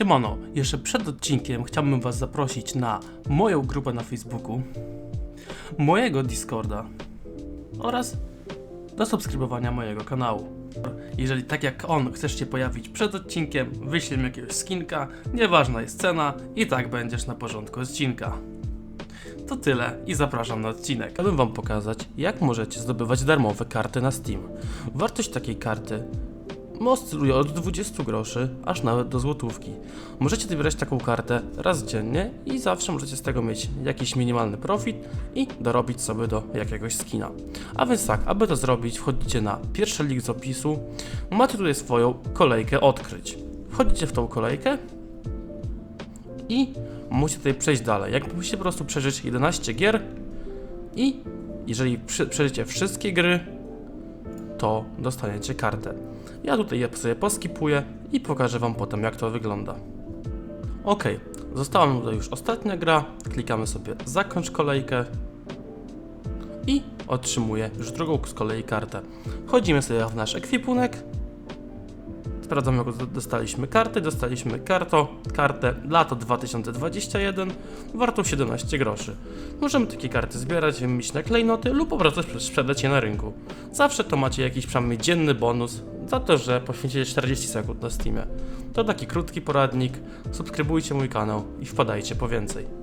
Siemano, jeszcze przed odcinkiem chciałbym Was zaprosić na moją grupę na Facebooku, mojego Discorda oraz do subskrybowania mojego kanału. Jeżeli tak jak on chcesz się pojawić przed odcinkiem, wyślę mi jakiegoś skinka, nieważna jest cena, i tak będziesz na porządku odcinka. To tyle i zapraszam na odcinek. Chciałbym Wam pokazać, jak możecie zdobywać darmowe karty na Steam. Wartość takiej karty oscyluje od 20 groszy aż nawet do złotówki. Możecie wybierać taką kartę raz dziennie i zawsze możecie z tego mieć jakiś minimalny profit i dorobić sobie do jakiegoś skina. A więc tak, aby to zrobić, wchodzicie na pierwszy link z opisu, macie tutaj swoją kolejkę odkryć. Wchodzicie w tą kolejkę i musicie tutaj przejść dalej. Jak musicie po prostu przeżyć 11 gier i jeżeli prze- przeżycie wszystkie gry, to dostaniecie kartę. Ja tutaj sobie poskipuję i pokażę Wam potem, jak to wygląda. Ok, została nam tutaj już ostatnia gra. Klikamy sobie zakończ kolejkę i otrzymuję już drugą z kolei kartę. Wchodzimy sobie w nasz ekwipunek. Sprawdzamy, jak dostaliśmy kartę. Dostaliśmy karto, kartę lato 2021, wartą 17 groszy. Możemy takie karty zbierać, wymienić na klejnoty lub po prostu sprze- sprzedać je na rynku. Zawsze to macie jakiś przynajmniej dzienny bonus za to, że poświęcicie 40 sekund na Steamie. To taki krótki poradnik. Subskrybujcie mój kanał i wpadajcie po więcej.